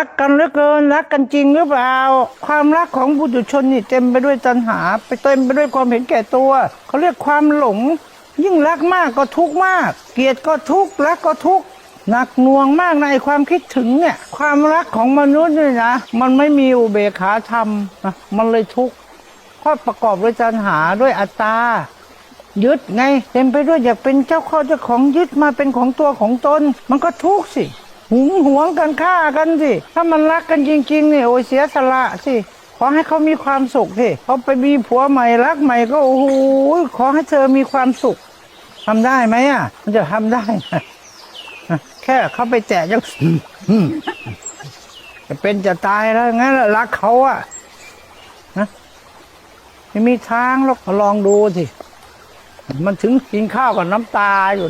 รักกันเหลือเกินรักกันจริงหรือเปล่า ความรักของบุตุชนนี่เต็มไปด้วยตัณหา ไปเต็มไปด้วยความเห็นแก่ตัวเขาเรียกความหลง ยิ่งรักมากก็ทุกข์มาก เกลียดก็ทุกข์รักก็ทุกข์หนักหน่วงมากในความคิดถึงเนี่ยความรักของมนุษย์เนี่ยนะมันไม่มีอุเบกขาธรรมนะมันเลยทุกข์เพราะประกอบด้วยตัณหาด้วยอัตตายึดไงเต็มไปด้วยอยากเป็นเจ้าข้อเจ้าของยึดมาเป็นของตัวของตน มันก็ทุกข์สิ หึงหวงกันฆ่ากันสิ ถ้ามันรักกันจริงๆเนี่ยโอ้ยเสียสละสิขอให้เขามีความสุขสิเขาไปมีผัวใหม่รักใหม่ก็โอ้โหขอให้เธอมีความสุขทำได้ไหมอะ มันจะทำได้แค่เขาไปแตะยังจะเป็นจะตายแล้วงั้นรักเขาอะนะไม่มีทางหรอกลองดูสิมันถึงกินข้าวกับน้ำตาอยู่